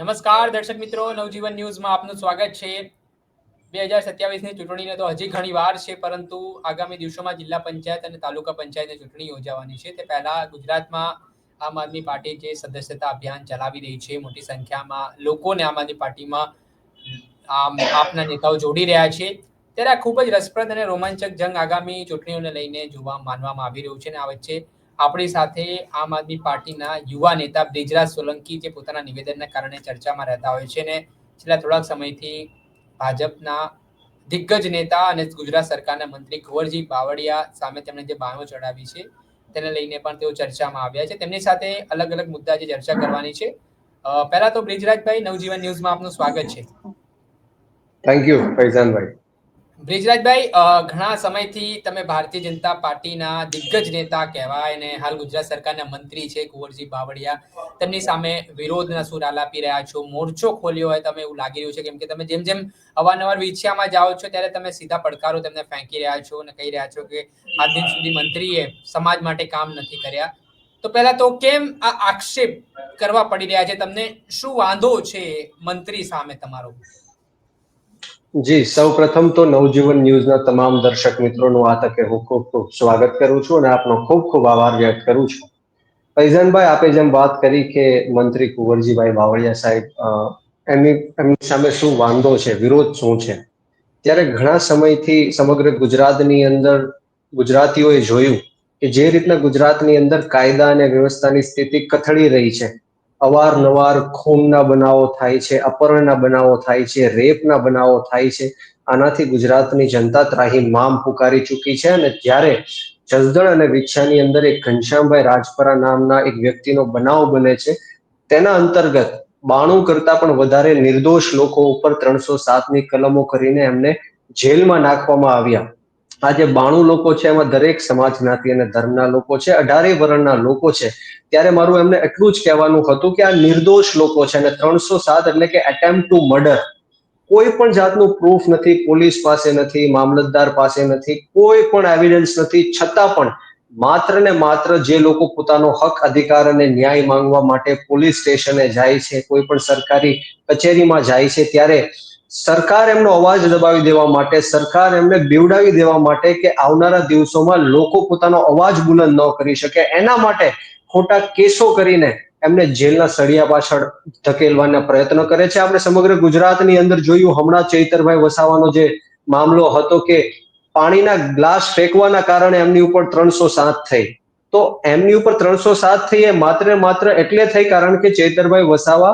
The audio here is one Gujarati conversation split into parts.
નમસ્કાર, દર્શક મિત્રો. નવજીવન ન્યૂઝમાં આપનું સ્વાગત છે. બે હજાર સત્યાવીસની ચૂંટણીને તો હજી ઘણી વાર છે, પરંતુ આગામી દિવસોમાં જિલ્લા પંચાયત અને તાલુકા પંચાયતની ચૂંટણી યોજાવાની છે. તે પહેલા ગુજરાતમાં આમ આદમી પાર્ટી જે સદસ્યતા અભિયાન ચલાવી રહી છે, મોટી સંખ્યામાં લોકોને આમ આદમી પાર્ટીમાં આમ આપના નેતાઓ જોડી રહ્યા છે. ત્યારે આ ખૂબ જ રસપ્રદ અને રોમાંચક જંગ આગામી ચૂંટણીઓને લઈને જોવા માનવામાં આવી રહ્યું છે અને આ વચ્ચે આપણી સાથે આમ આદમી પાર્ટીના યુવા નેતા બ્રિજરાજ સોલંકી જે પોતાના નિવેદનના કારણે ચર્ચામાં રહેતા હોય છે અને છેલ્લા થોડાક સમયથી ભાજપના દિગ્ગજ નેતા અને ગુજરાત સરકારના મંત્રી કુંવરજી બાવળિયા સામે તેમણે જે બાણો ચડાવી છે, તેને લઈને પણ તેઓ ચર્ચામાં આવ્યા છે. તેમની સાથે અલગ અલગ મુદ્દા જે ચર્ચા કરવાની છે. પહેલા તો બ્રિજરાજભાઈ, નવજીવન ન્યૂઝમાં આપનું સ્વાગત છે. થેન્ક યુ ફૈઝાનભાઈ બ્રિજરાજભાઈ ઘણા સમયથી તમે ભારતીય જનતા પાર્ટીના દિગ્ગજ નેતા કહેવાય અને હાલ ગુજરાત સરકારના મંત્રી છે કુંવરજી બાવળિયા. તેમની સામે વિરોધના સુર આલાપી રહ્યા છો, મોરચો ખોલ્યો હોય તમે એવું લાગી રહ્યું છે કેમ કે તમે જેમ જેમ અવારનવાર વિછિયામાં જાઓ છો ત્યારે તમે સીધા પડકારો તેમને ફેંકી રહ્યા છો અને કહી રહ્યા છો કે આજ દિન સુધી મંત્રીએ સમાજ માટે કામ નથી કર્યા. તો પહેલા તો કેમ આ આક્ષેપ કરવા પડી રહ્યા છે? તમને શું વાંધો છે મંત્રી સામે તમારો? જી સૌ પ્રથમ તો નવજીવન ન્યૂઝના તમામ દર્શક મિત્રોનું આ તકે હું ખૂબ ખૂબ સ્વાગત કરું છું અને આપનો ખૂબ ખૂબ આભાર વ્યક્ત કરું છું. ફૈઝાનભાઈ આપે જેમ વાત કરી કે મંત્રી કુંવરજીભાઈ બાવળિયા સાહેબ એમની એમની સામે શું વાંધો છે, વિરોધ શું છે? ત્યારે ઘણા સમયથી સમગ્ર ગુજરાતની અંદર ગુજરાતીઓએ જોયું કે જે રીતના ગુજરાતની અંદર કાયદા અને વ્યવસ્થાની સ્થિતિ કથળી રહી છે અવારનવાર ખૂનના બનાવો થાય છે અપહરણના બનાવો થાય છે, રેપના બનાવો થાય છે. આનાથી ગુજરાતની જનતા ત્રાહી મામ પુકારી ચૂકી છે અને જ્યારે જસદણ અને વિછાની અંદર એક ઘનશ્યામભાઈ રાજપરા નામના એક વ્યક્તિનો બનાવ બને છે, તેના અંતર્ગત બાણું કરતા પણ વધારે નિર્દોષ લોકો ઉપર ત્રણસો સાતની કલમો કરીને એમને જેલમાં નાખવામાં આવ્યા. આ જે બાણું લોકો છે, એમાં દરેક સમાજ જ્ઞાતિ અને ધર્મના લોકો છે, અઢારે વર્ણના લોકો છે. ત્યારે મારું એમને એટલું જ કહેવાનું હતું કે આ નિર્દોષ લોકો છે અને ત્રણસો સાત એટલે કે એટેમ્પ ટુ મર્ડર કોઈ પણ જાતનું પ્રૂફ નથી, પોલીસ પાસે નથી, મામલતદાર પાસે નથી, કોઈ પણ એવિડન્સ નથી, છતાં પણ માત્ર ને માત્ર જે લોકો પોતાનો હક, અધિકાર અને ન્યાય માંગવા માટે પોલીસ સ્ટેશને જાય છે, કોઈ પણ સરકારી કચેરીમાં જાય છે, ત્યારે સરકાર એમનો અવાજ દબાવી દેવા માટે, સરકાર એમને બીવડાવી દેવા માટે કે આવનારા દિવસોમાં લોકો પોતાનો અવાજ બુલંદ ન કરી શકે. એના માટે ખોટા કેસો કરીને એમને જેલના સળિયા પાછળ ધકેલવાના પ્રયત્નો કરે છે. આપણે સમગ્ર ગુજરાતની અંદર જોયું, હમણાં ચૈતરભાઈ વસાવાનો જે મામલો હતો કે પાણીના ગ્લાસ ફેંકવાના કારણે એમની ઉપર ત્રણસો સાત થઈ. તો એમની ઉપર ત્રણસો સાત થઈ એ માત્ર માત્ર એટલે થઈ કારણ કે ચૈતરભાઈ વસાવા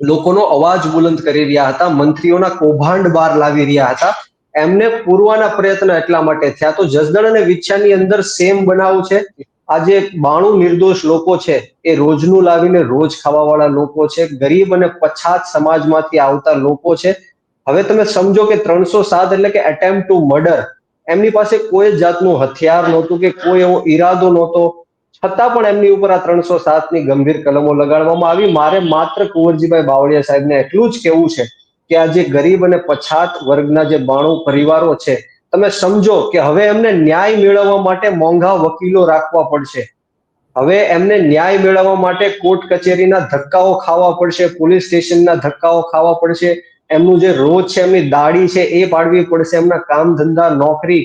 લોકોનો અવાજ બુલંદ કરી રહ્યા હતા, મંત્રીઓના કૌભાંડ બહાર લાવી રહ્યા હતા. એમને પૂરવાના પ્રયત્ન એટલા માટે થયા. તો જસદણ અને વિછાની અંદર સેમ બનાવ છે. આજે બાણું નિર્દોષ લોકો છે, એ રોજનું લાવીને રોજ ખાવાવાળા લોકો છે. ગરીબ અને પછાત સમાજમાંથી આવતા લોકો છે. હવે તમે સમજો કે ત્રણસો સાત એટલે કે એટેમ્પ ટુ મર્ડર એમની પાસે કોઈ જ જાતનું હથિયાર નહોતું કે કોઈ એવો ઈરાદો નહોતો. છતાં પણ એમની ઉપર આ ત્રણસો સાતની ગંભીર કલમો લગાડવામાં આવી. મારે માત્ર કુંવરજીભાઈ બાવળિયા સાહેબને એટલું જ કહેવું છે કે આ જે ગરીબ અને પછાત વર્ગના જે બાણું પરિવારો છે, તમે સમજો કે હવે એમને ન્યાય મેળવવા માટે મોંઘા વકીલો રાખવા પડશે. હવે એમને ન્યાય મેળવવા માટે કોર્ટ કચેરીના ધક્કાઓ ખાવા પડશે, પોલીસ સ્ટેશનના ધક્કાઓ ખાવા પડશે. એમનું જે રોજ છે, એમની દાડી છે એ પાડવી પડશે. એમના કામ ધંધા, નોકરી,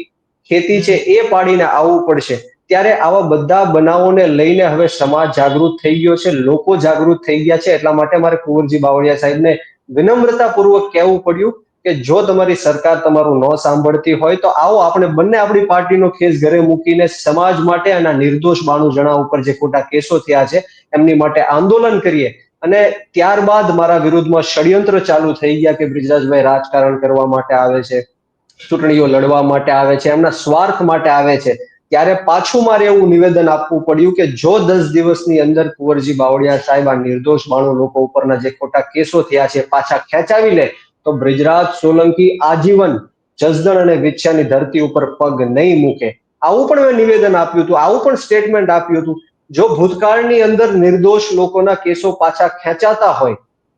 ખેતી છે એ પાડીને આવવું પડશે. ત્યારે આવા બધા બનાવોને લઈને હવે સમાજ જાગૃત થઈ ગયો છે, લોકો જાગૃત થઈ ગયા છે. એટલા માટે મારે કુંવરજી બાવળિયા સાહેબને વિનમ્રતાપૂર્વક કહેવું પડ્યું કે જો તમારી સરકાર તમારું ન સાંભળતી હોય તો આવો આપણે બંને આપણી પાર્ટીનો કેસ ઘરે મૂકીને સમાજ માટે અને નિર્દોષ બાણું જણા ઉપર જે ખોટા કેસો થયા છે, એમની માટે આંદોલન કરીએ. અને ત્યારબાદ મારા વિરુદ્ધમાં ષડયંત્ર ચાલુ થઈ ગયા કે બ્રિજરાજભાઈ રાજકારણ કરવા માટે આવે છે, ચૂંટણીઓ લડવા માટે આવે છે, એમના સ્વાર્થ માટે આવે છે. ત્યારે પાછું મારે એવું નિવેદન આપવું પડ્યું કે જો દસ દિવસની અંદર કુંવરજી બાવળિયા સાહેબ આ નિર્દોષ બાણું લોકો ઉપરના જે ખોટા કેસો થયા છે, પાછા ખેંચાવી લે તો બ્રિજરાજ સોલંકી આજીવન જસદણ અને વિછ્યાની ધરતી ઉપર પગ નહીં મૂકે. આવું પણ મેં નિવેદન આપ્યું હતું, આવું પણ સ્ટેટમેન્ટ આપ્યું હતું. જો ભૂતકાળની અંદર નિર્દોષ લોકોના કેસો પાછા ખેંચાતા હોય,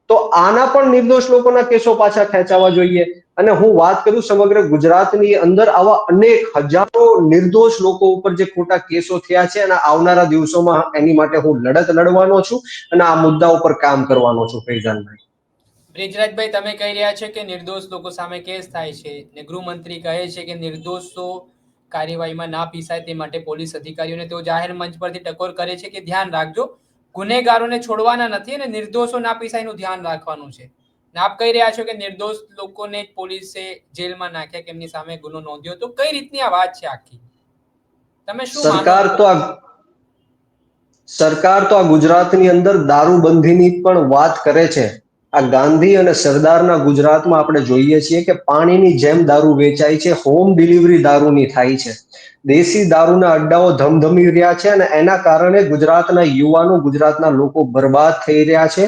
તો આના પણ નિર્દોષ લોકોના કેસો પાછા ખેંચાવા જોઈએ. અને હું વાત કરું સમગ્ર ગુજરાતની અંદર આવા અનેક હજારો નિર્દોષ લોકો ઉપર જે ખોટા કેસો થયા છે અને આવનારા દિવસોમાં એની માટે હું લડત લડવાનો છું અને આ મુદ્દા ઉપર કામ કરવાનો છું, ફૈઝાનભાઈ. બ્રિજરાજભાઈ તમે કહી રહ્યા છો કે નિર્દોષ લોકો સામે કેસ થાય છે ને ગૃહમંત્રી કહે છે કે નિર્દોષો કાર્યવાહીમાં ના પીસાય તે માટે પોલીસ અધિકારીઓને તેઓ જાહેર મંચ પરથી ટકોર કરે છે કે ધ્યાન રાખજો. ગુનેગારોને છોડવાના નથી અને નિર્દોષો ના પીસાય એનું ધ્યાન રાખવાનું છે. આપ કહી રહ્યા છો કે નિર્દોષ લોકોને જ પોલીસે જેલમાં નાખ્યા કે એમની સામે ગુનો નોંધ્યો તો કઈ રીતની આ વાત છે આખી? તમે શું સરકાર તો આ સરકાર તો આ ગુજરાતની અંદર દારૂબંધીની પણ વાત કરે છે. આ ગાંધી અને સરદારના ગુજરાતમાં આપણે જોઈએ છીએ કે પાણીની જેમ દારૂ વેચાય છે હોમ ડિલિવરી દારૂની થાય છે. દેશી દારૂના અડ્ડાઓ ધમધમી રહ્યા છે અને એના કારણે ગુજરાતના યુવાનો ગુજરાતના લોકો બરબાદ થઈ રહ્યા છે.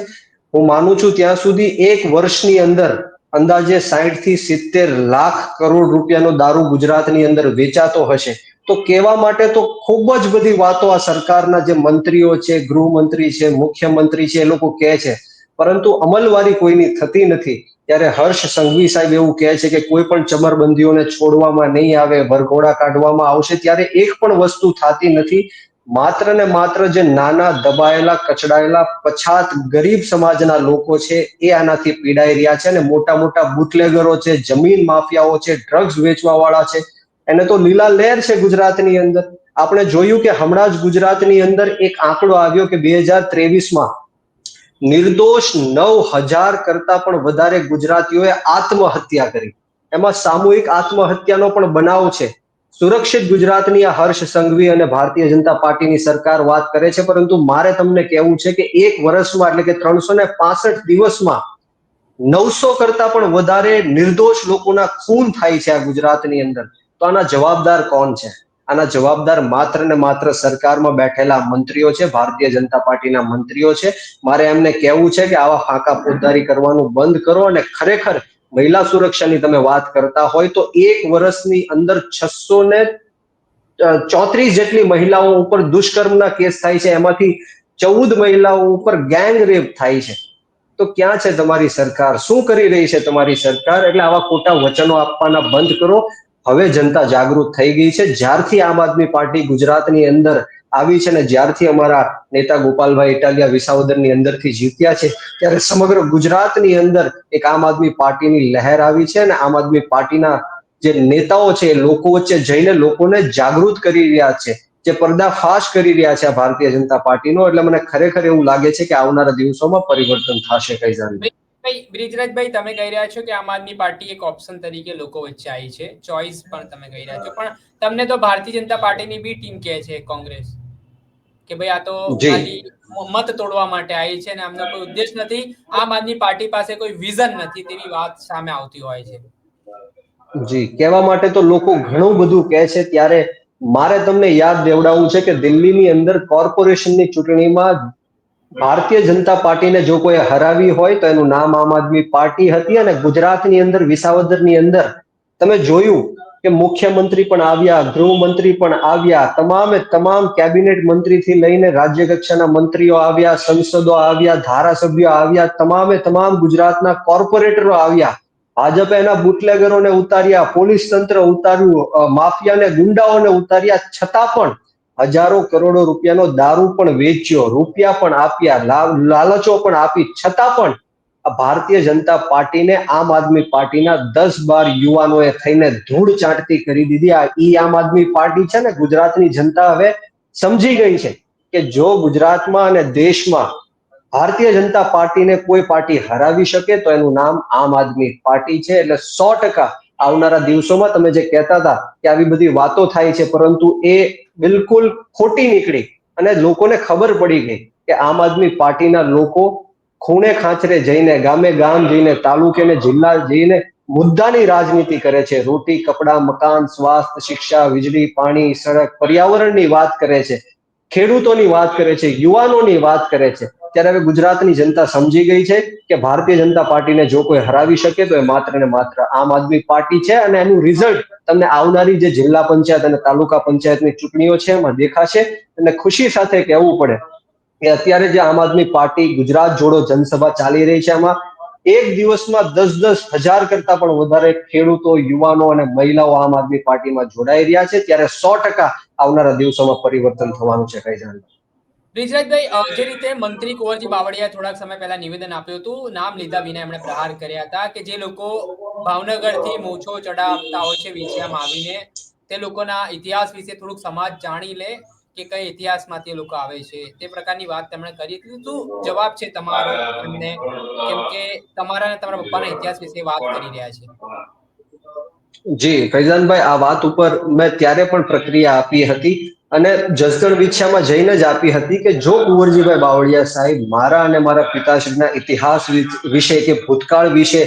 હું માનું છું ત્યાં સુધી એક વર્ષની અંદર અંદાજે સાઠથી સિત્તેર લાખ કરોડ રૂપિયાનો દારૂ ગુજરાતની અંદર વેચાતો હશે. તો કહેવા માટે તો ખૂબ જ બધી વાતો આ સરકારના જે મંત્રીઓ છે, ગૃહમંત્રી છે, મુખ્યમંત્રી છે એ લોકો કહે છે. પરંતુ અમલવારી કોઈની થતી નથી. ત્યારે હર્ષ સંઘવી સાહેબ એવું કહે છે કે કોઈ પણ ચમરબંધીઓને છોડવામાં નહીં આવે, વરઘોડા કાઢવામાં આવશે, ત્યારે એક પણ વસ્તુ થતી નથી. માત્ર ને માત્ર જે નાના દબાયેલા, કચડાયેલા, પછાત ગરીબ સમાજના લોકો છે, એ આનાથી પીડાઈ રહ્યા છે અને મોટા મોટા બુટલેગરો છે, જમીન માફિયાઓ છે ડ્રગ્સ વેચવા વાળા છે. એને તો લીલા લહેર છે ગુજરાતની અંદર. આપણે જોયું કે હમણાં જ ગુજરાતની અંદર એક આંકડો આવ્યો કે બે હજાર ત્રેવીસમાં નિર્દોષ નવ હજાર કરતા પણ વધારે ગુજરાતીઓએ આત્મહત્યા કરી. એમાં સામૂહિક આત્મહત્યાનો પણ બનાવ છે. સુરક્ષિત ગુજરાતની આ હર્ષ સંઘવી અને ભારતીય જનતા પાર્ટીની સરકાર વાત કરે છે, પરંતુ મારે તમને કહેવું છે કે એક વર્ષમાં એટલે કે ત્રણસો ને પાસઠ દિવસમાં નવસો કરતા પણ વધારે નિર્દોષ લોકોના ખૂન થાય છે આ ગુજરાતની અંદર. તો આના જવાબદાર કોણ છે? આના જવાબદાર માત્ર ને માત્ર સરકારમાં બેઠેલા મંત્રીઓ છે, ભારતીય જનતા પાર્ટીના મંત્રીઓ છે. મારે એમને કહેવું છે કે આવા ફાંકા પોતદારી કરવાનું બંધ કરો અને ખરેખર મહિલા સુરક્ષાની તમે વાત કરતા હોય તો એક વર્ષની અંદર છસો ને ચોત્રીસ જેટલી મહિલાઓ ઉપર દુષ્કર્મના કેસ થાય છે. એમાંથી ચૌદ મહિલાઓ ઉપર ગેંગ રેપ થાય છે. તો ક્યાં છે તમારી સરકાર? શું કરી રહી છે તમારી સરકાર? એટલે આવા ખોટા વચનો આપવાના બંધ કરો. હવે જનતા જાગૃત થઈ ગઈ છે. જ્યારથી આમ આદમી પાર્ટી ગુજરાતની અંદર આવી છે ને જ્યારથી અમારા નેતા ગોપાલભાઈ ઇટાલિયા વિસાવદરની અંદરથી જીત્યા છે, ત્યારે સમગ્ર ગુજરાતની અંદર એક આમ આદમી પાર્ટીની લહેર આવી છે અને આમ આદમી પાર્ટીના જે નેતાઓ છે લોકો વચ્ચે જઈને લોકોને જાગૃત કરી રહ્યા છે, જે પર્દાફાશ કરી રહ્યા છે આ ભારતીય જનતા પાર્ટીનો. એટલે મને ખરેખર એવું લાગે છે કે આવનારા દિવસોમાં પરિવર્તન થશે કઈ જાણ. ભાઈ બ્રિજરાજભાઈ, તમે કહી રહ્યા છો કે આમ આદમી પાર્ટી એક ઓપ્શન તરીકે લોકો વચ્ચે આવી છે. ચોઇસ પણ તમે કહી રહ્યા છો. પણ તમને તો ભારતીય જનતા પાર્ટીની બી ટીમ કહે છે, કોંગ્રેસ. કે ભાઈ આ તો મત તોડવા માટે આવી છે અને આમનો કોઈ ઉદ્દેશ નથી. આમ આદમી પાર્ટી પાસે કોઈ વિઝન નથી તેવી વાત સામે આવતી હોય છે. જી કહેવા માટે તો લોકો ઘણું બધું કહે છે. ત્યારે મારે તમને યાદ દેવડાવવું છે કે દિલ્હીની અંદર કોર્પોરેશનની ચૂંટણીમાં ભારતીય જનતા પાર્ટીને જો કોઈ હરાવી હોય તો એનું નામ આમ આદમી પાર્ટી હતી અને ગુજરાતની અંદર વિસાવદરની અંદર તમે જોયું કે મુખ્યમંત્રી પણ આવ્યા, ગૃહમંત્રી પણ આવ્યા, તમામે તમામ કેબિનેટ મંત્રીથી લઈને રાજ્ય કક્ષાના મંત્રીઓ આવ્યા, સંસદો આવ્યા, ધારાસભ્યો આવ્યા, તમામે તમામ ગુજરાતના કોર્પોરેટરો આવ્યા. ભાજપે એના બુટલેગરોને ઉતાર્યા, પોલીસ તંત્ર ઉતાર્યું માફિયાને ગુંડાઓને ઉતાર્યા, છતાં પણ હજારો કરોડો રૂપિયાનો દારૂ પણ વેચ્યો, રૂપિયા પણ આપ્યા લાલચો પણ આપી, છતાં પણ ભારતીય જનતા પાર્ટીને આમ આદમી પાર્ટીના દસ બાર યુવાનોએ થઈને ધૂળ ચાટતી કરી દીધી. આ ઈ આમ આદમી પાર્ટી છે ને, ગુજરાતની જનતા હવે સમજી ગઈ છે કે જો ગુજરાતમાં અને દેશમાં ભારતીય જનતા પાર્ટીને કોઈ પાર્ટી હરાવી શકે તો એનું નામ આમ આદમી પાર્ટી છે. એટલે સો ટકા આવનારા દિવસોમાં તમે જે કહેતા હતા કે આવી બધી વાતો થાય છે, પરંતુ એ બિલકુલ ખોટી નીકળી અને લોકોને ખબર પડી ગઈ કે આમ આદમી પાર્ટીના લોકો ખૂણે ખાંચરે જઈને, ગામે ગામ જઈને તાલુકે ને જિલ્લા જઈને મુદ્દાની રાજનીતિ કરે છે. રોટી, કપડા, મકાન, સ્વાસ્થ્ય, શિક્ષા, વીજળી, પાણી, સડક, પર્યાવરણની વાત કરે છે. ખેડૂતોની વાત કરે છે. યુવાનોની વાત કરે છે. ત્યારે હવે ગુજરાતની જનતા સમજી ગઈ છે કે ભારતીય જનતા પાર્ટીને જો કોઈ હરાવી શકે તો એ માત્ર ને માત્ર આમ આદમી પાર્ટી છે અને એનું રિઝલ્ટ તમને આવનારી જે જિલ્લા પંચાયત અને તાલુકા પંચાયતની ચૂંટણીઓ છે એમાં દેખાશે. અને ખુશી સાથે કહેવું પડે કે અત્યારે જે આમ આદમી પાર્ટી ગુજરાત જોડો જનસભા ચાલી રહી છે, આમાં એક દિવસમાં દસ દસ હજાર કરતા પણ વધારે ખેડૂતો, યુવાનો અને મહિલાઓ આમ આદમી પાર્ટીમાં જોડાઈ રહ્યા છે. ત્યારે સો ટકા આવનારા દિવસોમાં પરિવર્તન થવાનું છે, કઈ જાણ બ્રિજરાજભાઈ જે રીતે મંત્રી કુંવરજી બાવળિયા થોડાક સમય પહેલા નિવેદન આપ્યું હતું, નામ લીધા વિના એમણે પ્રહાર કર્યા હતા કે જે લોકો ભાવનગરથી મોછો ચડાવતા હોય છે વિછિયામાં આવીને, તે લોકોના ઇતિહાસ વિશે થોડુંક સમાજ જાણી લે. કે કઈ ઇતિહાસમાંથી લોકો આવે છે, તે પ્રકારની વાત તેમણે કરી. હતી શું જવાબ છે તમારો એમને કેમ કે તમારા અને તમારા પપ્પાના ઇતિહાસ વિશે વાત કરી રહ્યા છે. જી, ફૈઝાનભાઈ, આ વાત ઉપર મેં ત્યારે પણ પ્રક્રિયા આપી હતી અને જસદણ વિછ્યામાં જઈને જ આપી હતી કે જો કુંવરજીભાઈ બાવળિયા સાહેબ મારા અને મારા પિતાશ્રીના ઇતિહાસ વિશે કે ભૂતકાળ વિશે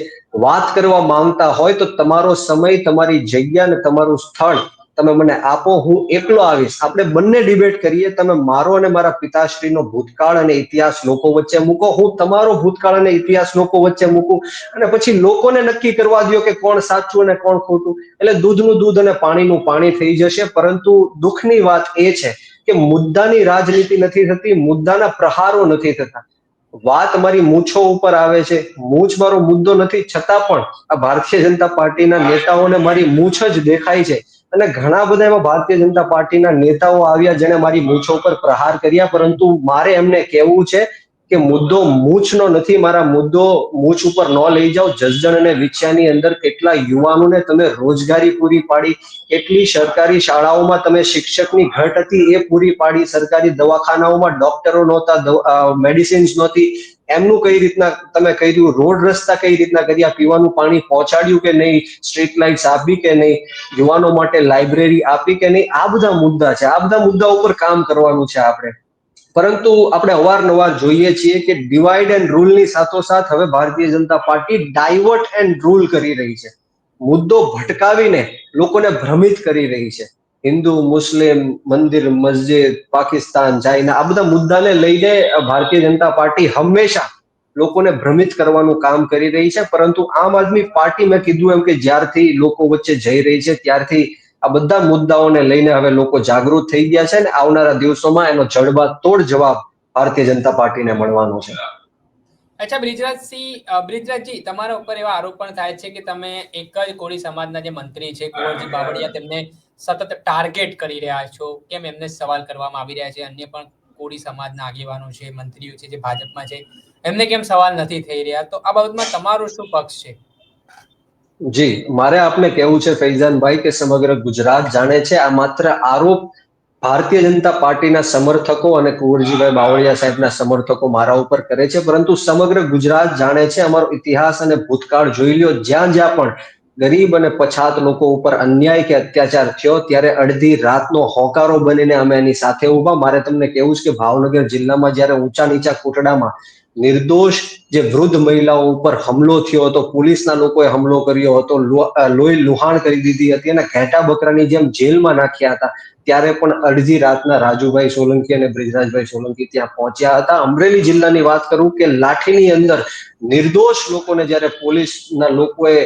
વાત કરવા માંગતા હોય તો તમારો સમય, તમારી જગ્યા અને તમારું સ્થળ તમે મને આપો, હું એકલો આવીશ. આપણે બંને ડિબેટ કરીએ. તમે મારો અને મારા પિતાશ્રીનો ભૂતકાળ અને ઇતિહાસ લોકો વચ્ચે મૂકો. હું તમારો ભૂતકાળ અને ઇતિહાસ લોકો વચ્ચે મૂકું. અને પછી લોકોને નક્કી કરવા દો કે કોણ સાચું અને કોણ ખોટું. એટલે દૂધનું દૂધ અને પાણીનું પાણી થઈ જશે. પરંતુ દુઃખની વાત એ છે કે મુદ્દાની રાજનીતિ નથી થતી, મુદ્દાના પ્રહારો નથી થતા. વાત મારી મૂછો ઉપર આવે છે. મૂછ મારો મુદ્દો નથી. છતાં પણ આ ભારતીય જનતા પાર્ટીના નેતાઓને મારી મૂછ જ દેખાય છે. અને ઘણા બધા એવા ભારતીય જનતા પાર્ટીના નેતાઓ આવ્યા જેણે મારી મૂછો ઉપર પ્રહાર કર્યા, પરંતુ મારે એમને કહેવું છે કે મુદ્દો મૂછનો નથી, મારા મુદ્દો મૂછ ઉપર ન લઈ જાઓ. જસદણ અને વિછ્યાની અંદર કેટલા યુવાનોને તમે રોજગારી પૂરી પાડી, કેટલી સરકારી શાળાઓમાં તમે શિક્ષકની ઘટ હતી એ પૂરી પાડી, સરકારી દવાખાનાઓમાં ડોક્ટરો નહોતા મેડિસિન્સ નહોતી એમનું કઈ રીતના, તમે કર્યું રોડ રસ્તા કઈ રીતના કર્યા, પીવાનું પાણી પહોંચાડ્યું કે નહીં સ્ટ્રીટ લાઇટ્સ આપી કે નહીં, યુવાનો માટે લાઇબ્રેરી આપી કે નહીં, આ બધા મુદ્દા છે. આ બધા મુદ્દા ઉપર કામ કરવાનું છે આપણે. પરંતુ આપણે અવારનવાર જોઈએ છીએ કે ડિવાઈડ એન્ડ રૂલની સાથોસાથ હવે Bharatiya Janata party divert and rule કરી રહી છે. મુદ્દો ભટકાવીને લોકોને ભ્રમિત કરી રહી છે. હિન્દુ, મુસ્લિમ, મંદિર, મસ્જિદ, પાકિસ્તાન, ચાઇના, આ બધા મુદ્દાને લઈને ભારતીય જનતા પાર્ટી હંમેશા લોકોને ભ્રમિત કરવાનું કામ કરી રહી છે. પરંતુ આમ આદમી પાર્ટી મેં કીધું એમ કે જ્યારથી લોકો વચ્ચે જઈ રહી છે, ત્યારથી આ બધા મુદ્દાઓને લઈને હવે લોકો જાગૃત થઈ ગયા છે ને આવનારા દિવસોમાં એનો જડબાતોડ જવાબ ભારતીય જનતા પાર્ટીને મળવાનો છે. અચ્છા, બ્રિજરાજસિંહ બ્રિજરાજજી, તમારા ઉપર એવા આરોપ પણ થાય છે કે તમે એક જ કોળી સમાજના જે મંત્રી છે, કુંવરજી બાવળિયા, તેમને સતત ટાર્ગેટ કરી રહ્યા છો. કેમ એમને સવાલ કરવામાં આવી રહ્યા છે? અન્ય પણ કોળી સમાજના આગેવાનો છે, મંત્રીઓ છે, જે ભાજપમાં છે, એમને કેમ સવાલ નથી થઈ રહ્યા? તો આ બાબતમાં તમારો શું પક્ષ છે? જી, મારે આપને કહેવું છે ફૈઝાનભાઈ કે સમગ્ર ગુજરાત જાણે છે આ માત્ર આરોપ ભારતીય જનતા પાર્ટીના સમર્થકો અને કુંવરજીભાઈ બાવળિયા સાહેબના સમર્થકો મારા ઉપર કરે છે, પરંતુ સમગ્ર ગુજરાત જાણે છે અમારો ઇતિહાસ અને ભૂતકાળ જોઈ લ્યો, જ્યાં જ્યાં પણ ગરીબ અને પછાત લોકો ઉપર અન્યાય કે અત્યાચાર થયો, ત્યારે અડધી રાતનો હોકારો બનીને અમે એની સાથે ઊભા. મારે તમને કેવું છે કે ભાવનગર જિલ્લામાં જ્યારે ઊંચા નીચા કોટડામાં નિર્દોષ જે વૃદ્ધ મહિલાઓ ઉપર હુમલો થયો હતો, પોલીસના લોકોએ હુમલો કર્યો હતો લોહી લુહાણ કરી દીધી હતી અને ઘેટા બકરાની જેમ જેલમાં નાખ્યા હતા, ત્યારે પણ અડધી રાતના રાજુભાઈ સોલંકી અને બ્રિજરાજભાઈ સોલંકી ત્યાં પહોંચ્યા હતા. અમરેલી જિલ્લાની વાત કરું કે લાઠીની અંદર નિર્દોષ લોકોને જ્યારે પોલીસના લોકોએ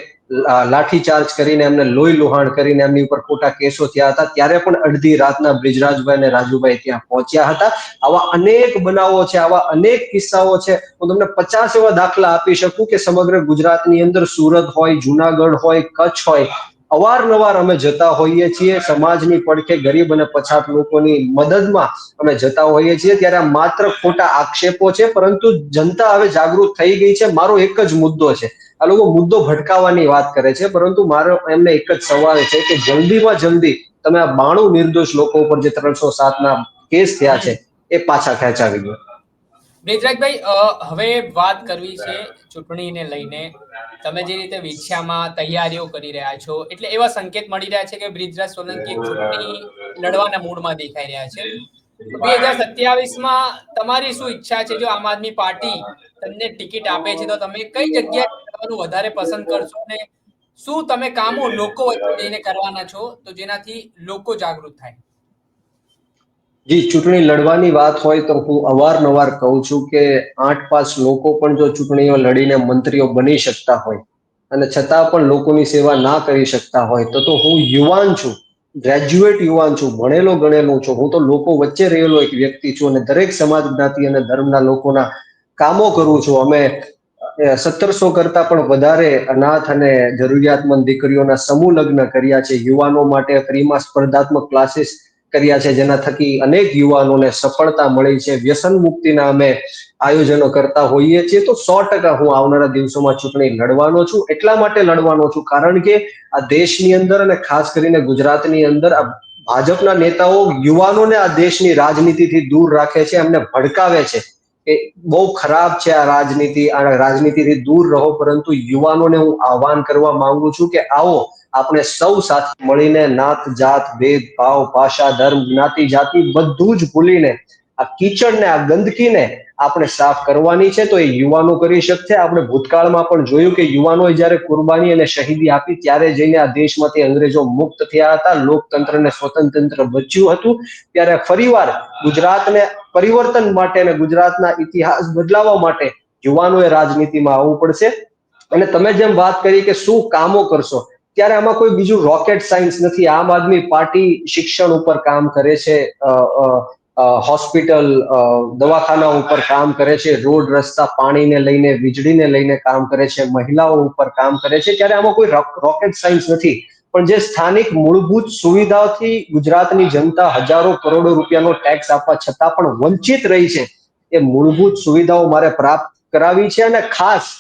લાઠીચાર્જ કરીને એમને લોહી લુહાણ કરીને એમની ઉપર ખોટા કેસો થયા હતા. ત્યારે પણ અડધી રાતના બ્રિજરાજભાઈ અને રાજુભાઈ ત્યાં પહોંચ્યા હતા. આવા અનેક બનાવો છે, આવા અનેક કિસ્સાઓ છે. હું તમને પચાસ એવા દાખલા આપી શકું કે સમગ્ર ગુજરાતની અંદર સુરત હોય, જુનાગઢ હોય, કચ્છ હોય અવારનવાર અમે જતા હોઈએ છીએ. સમાજની પડખે ગરીબ અને પછાત લોકોની મદદમાં અમે જતા હોઈએ છીએ. ત્યારે આ માત્ર ખોટા આક્ષેપો છે, પરંતુ જનતા હવે જાગૃત થઈ ગઈ છે. મારો એક જ મુદ્દો છે. આ લોકો મુદ્દો ભટકાવવાની વાત કરે છે, પરંતુ મારો એમને એક જ સવાલ છે કે જલ્દીમાં જલ્દી તમે આ બાણું નિર્દોષ લોકો ઉપર જે ત્રણસો સાતના કેસ થયા છે, એ પાછા ખેંચાવી દો. ભાઈ હવે વાત કરવી છે ચૂંટણીને લઈને. તમે જે રીતે વિછ્યામાં તૈયારીઓ કરી રહ્યા છો, એટલે એવા સંકેત મળી રહ્યા છે કે બ્રિજરાજ સોલંકી ચૂંટણી લડવાના મૂડમાં દેખાઈ રહ્યા છે. બે હજાર સત્યાવીસમાં તમારી શું ઈચ્છા છે? જો આમ આદમી પાર્ટી તમને ટિકિટ આપે છે, તો તમે કઈ જગ્યાએ વધારે પસંદ કરશો અને શું તમે કામો લોકો વચ્ચે જઈને કરવાના છો? તો જેનાથી લોકો જાગૃત થાય. જી, ચૂંટણી લડવાની વાત હોય તો હું અવારનવાર કહું છું કે આઠ પાંચ લોકો પણ જો ચૂંટણીઓ લડીને મંત્રીઓ બની શકતા હોય અને છતાં પણ લોકોની સેવા ના કરી શકતા હોય તો તો હું યુવાન છું ગ્રેજ્યુએટ યુવાન છું, ભણેલો ગણેલો છું. હું તો લોકો વચ્ચે રહેલો એક વ્યક્તિ છું અને દરેક સમાજ જ્ઞાતિ અને ધર્મના લોકોના કામો કરું છું. અમે સત્તરસો કરતા પણ વધારે અનાથ અને જરૂરિયાતમંદ દીકરીઓના સમૂહ લગ્ન કર્યા છે. યુવાનો માટે ફ્રીમાં સ્પર્ધાત્મક ક્લાસીસ કર્યા છે, જેના થકી અનેક યુવાનોને સફળતા મળી છે. વ્યસન મુક્તિના અમે આયોજનો કરતા હોઈએ છીએ. તો સો ટકા હું આવનારા દિવસોમાં ચૂંટણી લડવાનો છું. એટલા માટે લડવાનો છું કારણ કે આ દેશની અંદર અને ખાસ કરીને ગુજરાતની અંદર આ ભાજપના નેતાઓ યુવાનોને આ દેશની રાજનીતિથી દૂર રાખે છે, એમને ભડકાવે છે. કે બહુ ખરાબ છે આ રાજનીતિ, આ રાજનીતિથી દૂર રહો, પરંતુ યુવાનોને હું આહવાન કરવા માંગુ છું કે આવો, આપણે સૌ સાથે મળીને નાત જાત, ભેદ ભાવ ભાષા ધર્મ, જ્ઞાતિ, જાતિ બધું જ ભૂલીને, આ કીચડને, આ ગંદકીને આપણે સાફ કરવાની છે, તો એ યુવાનો કરી શકશે. આપણે ભૂતકાળમાં પણ જોયું કે યુવાનોએ જ્યારે કુરબાની અને શહીદી આપી, ત્યારે જઈને આ દેશમાંથી અંગ્રેજો મુક્ત થયા હતા. લોકતંત્રને સ્વતંત્ર બચ્યું હતું. ત્યારે ફરીવાર ગુજરાતને પરિવર્તન માટે અને ગુજરાતના ઇતિહાસ બદલાવવા માટે યુવાનોએ રાજનીતિમાં આવવું પડશે. અને તમે જેમ વાત કરી કે શું કામો કરશો, ત્યારે આમાં કોઈ બીજું રોકેટ સાયન્સ નથી. આમ આદમી પાર્ટી શિક્ષણ ઉપર કામ કરે છે. હોસ્પિટલ દવાખાના ઉપર કામ કરે છે, રોડ, રસ્તા પાણીને લઈને, વીજળીને લઈને કામ કરે છે, મહિલાઓ ઉપર કામ કરે છે. ત્યારે આમાં કોઈ રોકેટ સાયન્સ નથી. પણ જે સ્થાનિક મૂળભૂત સુવિધાઓથી ગુજરાતની જનતા હજારો કરોડો રૂપિયાનો ટેક્સ આપવા છતાં પણ વંચિત રહી છે, એ મૂળભૂત સુવિધાઓ મારે પ્રાપ્ત કરાવી છે અને ખાસ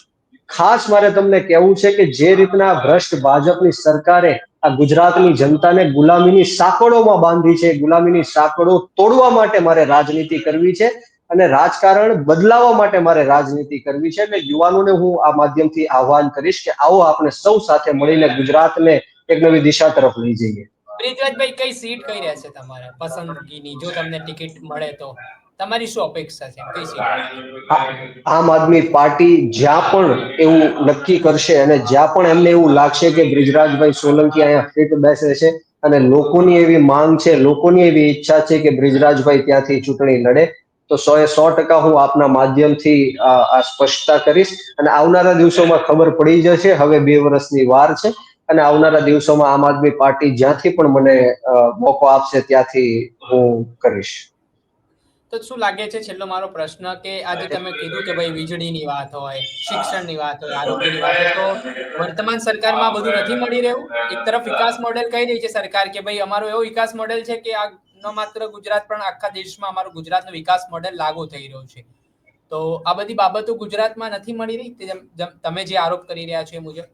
ખાસ મારે તમને કહેવું છે કે જે રીતના ભ્રષ્ટ ભાજપની સરકારે આ ગુજરાતની જનતાને ગુલામીની સાંકળોમાં બાંધી છે. ગુલામીની સાંકળો તોડવા માટે મારે રાજનીતિ કરવી છે અને રાજકારણ બદલાવવા માટે મારે રાજનીતિ કરવી છે. એટલે યુવાનોને હું આ માધ્યમથી આહવાન કરીશ કે આવો આપણે સૌ સાથે મળીને ગુજરાતને એક નવી દિશા તરફ લઈ જઈએ. બ્રિજરાજભાઈ કઈ સીટ કઈ રહેશે તમારે? પસંદગીની, જો તમને ટિકિટ મળે તો. તમારી શું અપેક્ષા છે? આમ આદમી પાર્ટી જ્યાં પણ એવું નક્કી કરશે અને જ્યાં પણ એમને એવું લાગશે કે બ્રિજરાજભાઈ સોલંકી અહીંયા ફિટ બેસે છે અને લોકોની એવી માંગ છે, લોકોની એવી ઈચ્છા છે કે બ્રિજરાજભાઈ ત્યાંથી ચૂંટણી લડે, તો સો એ સો ટકા હું આપના માધ્યમથી આ સ્પષ્ટતા કરીશ. અને આવનારા દિવસોમાં ખબર પડી જશે, હવે બે વર્ષની વાર છે, અને આવનારા દિવસોમાં આમ આદમી પાર્ટી જ્યાંથી પણ મને મોકો આપશે ત્યાંથી હું કરીશ. તો શું લાગે છે છેલ્લો મારો પ્રશ્ન કે આજે તમે કીધું કે ભાઈ વીજળીની વાત હોય, શિક્ષણની વાત હોય, આરોગ્યની વાત હોય, તો વર્તમાન સરકારમાં બધું નથી મળી રહ્યું? એક તરફ વિકાસ મોડેલ કહી રહી છે સરકાર કે ભાઈ અમારો એવો વિકાસ મોડેલ છે કે આ ન માત્ર ગુજરાત, પણ આખા દેશમાં અમારું ગુજરાતનો વિકાસ મોડેલ લાગુ થઈ રહ્યો છે. તો આ બધી બાબતો ગુજરાતમાં નથી મળી રહી? તમે જે આરોપ કરી રહ્યા છો એ મુજબ.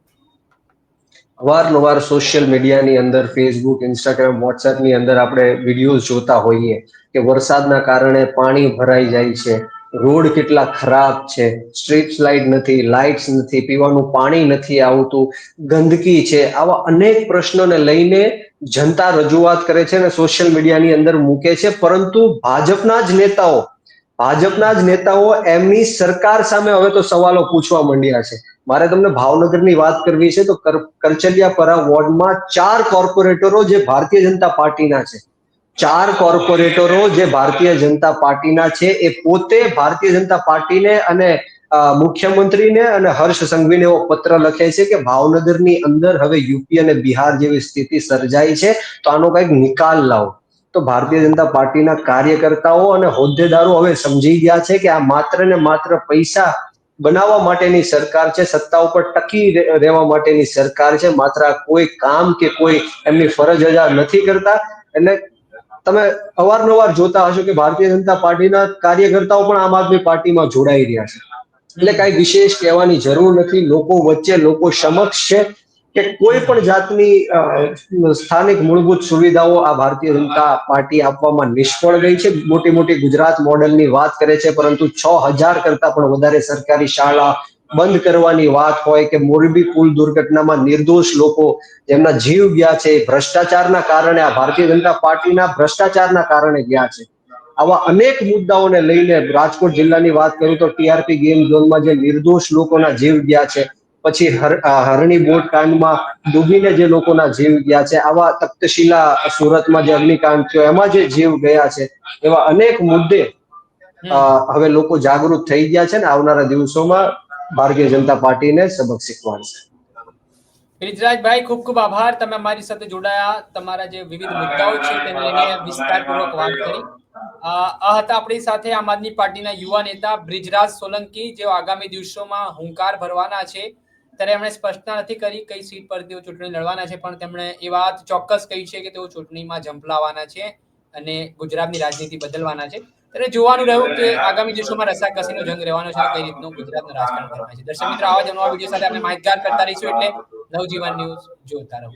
અવારનવાર સોશિયલ મીડિયાની અંદર ફેસબુક ઇન્સ્ટાગ્રામ વોટ્સએપની અંદર આપણે વિડીયોઝ જોતા હોઈએ કે વરસાદના કારણે પાણી ભરાઈ જાય છે, રોડ કેટલા ખરાબ છે સ્ટ્રીટ લાઇટ નથી લાઇટ્સ નથી, પીવાનું પાણી નથી આવતું, ગંદકી છે, આવા અનેક પ્રશ્નોને લઈને જનતા રજૂઆત કરે છે અને સોશિયલ મીડિયાની અંદર મૂકે છે, પરંતુ ભાજપના જ નેતાઓ ભાજપના જ નેતાઓ એમની સરકાર સામે હવે તો સવાલો પૂછવા માંડ્યા છે. મારે તમને ભાવનગરની વાત કરવી છે તો કરચલિયાપરા વોર્ડમાં ચાર કોર્પોરેટરો જે ભારતીય જનતા પાર્ટીના છે. ચાર કોર્પોરેટરો જે ભારતીય જનતા પાર્ટીના છે એ પોતે ભારતીય જનતા પાર્ટીને અને મુખ્યમંત્રીને અને હર્ષ સંઘવીને એવો પત્ર લખે છે કે ભાવનગરની અંદર હવે યુપી અને બિહાર જેવી સ્થિતિ સર્જાઈ છે તો આનો કંઈક નિકાલ લાવો. તો ભારતીય જનતા પાર્ટીના કાર્યકર્તાઓ અને હોદ્દેદારો હવે સમજી ગયા છે કે આ માત્ર ને માત્ર પૈસા બનાવવા માટેની સરકાર છે, સત્તા ઉપર ટકી રહેવા માટેની સરકાર છે. માત્ર કોઈ કામ કે કોઈ એમની ફરજ અજા નથી કરતા. એટલે તમે અવારનવાર જોતા હશો કે ભારતીય જનતા પાર્ટીના કાર્યકર્તાઓ પણ આમ આદમી પાર્ટીમાં જોડાઈ રહ્યા છે. એટલે કઈ વિશેષ કહેવાની જરૂર નથી. લોકો વચ્ચે લોકો સમક્ષ છે. કે કોઈ પણ જાતની સ્થાનિક મૂળભૂત સુવિધાઓ આ ભારતીય જનતા પાર્ટી આપવામાં નિષ્ફળ ગઈ છે. મોટી મોટી ગુજરાત મોડેલની વાત કરે છે, પરંતુ છ હજાર કરતા પણ વધારે સરકારી શાળા બંધ કરવાની વાત હોય કે મોરબી પુલ દુર્ઘટનામાં નિર્દોષ લોકો જેમના જીવ ગયા છે, ભ્રષ્ટાચારના કારણે આ ભારતીય જનતા પાર્ટીના ભ્રષ્ટાચારના કારણે ગયા છે. આવા અનેક મુદ્દાઓને લઈને રાજકોટ જિલ્લાની વાત કરું તો ટીઆરપી ગેમ ઝોનમાં જે નિર્દોષ લોકોના જીવ ગયા છે પછી હરણી બોટ કાંડમાં ડૂબીને જે લોકોના જીવ ગયા છે આવા તખ્તશિલા સુરતમાં જે અગ્નિકાંડ થયો એમાં જે જીવ ગયા છે એવા અનેક મુદ્દે હવે લોકો જાગૃત થઈ ગયા છે ને આવનારા દિવસોમાં ભારતીય જનતા પાર્ટીને સબક શીખવાડશે. બ્રિજરાજભાઈ ખૂબ ખૂબ આભાર. તમે અમારી સાથે જોડાયા. તમારા જે વિવિધ મુદ્દાઓ છે તેને લઈને વિસ્તારપૂર્વક વાત કરી. આ હતા આપણી સાથે આમ આદમી પાર્ટીના યુવા નેતા બ્રિજરાજ સોલંકી જેઓ આગામી દિવસોમાં હુંકાર ભરવાના છે. ત્યારે એમણે સ્પષ્ટતા નથી કરી કઈ સીટ પર તેઓ ચૂંટણી લડવાના છે, પણ તેમણે એ વાત ચોક્કસ કહી છે કે તેઓ ચૂંટણીમાં ઝંપલાવાના છે અને ગુજરાતની રાજનીતિ બદલવાના છે. ત્યારે જોવાનું રહ્યું કે આગામી દિવસોમાં રસાકસીનો જંગ રહેવાનો છે કઈ રીતનું ગુજરાતનું રાજકારણ કરવાનું છે. દર્શક મિત્રો, આવા જ નવા વીડિયો સાથે આપણે માહિતગાર કરતા રહીશું એટલે નવજીવન ન્યૂઝ જોતા રહો.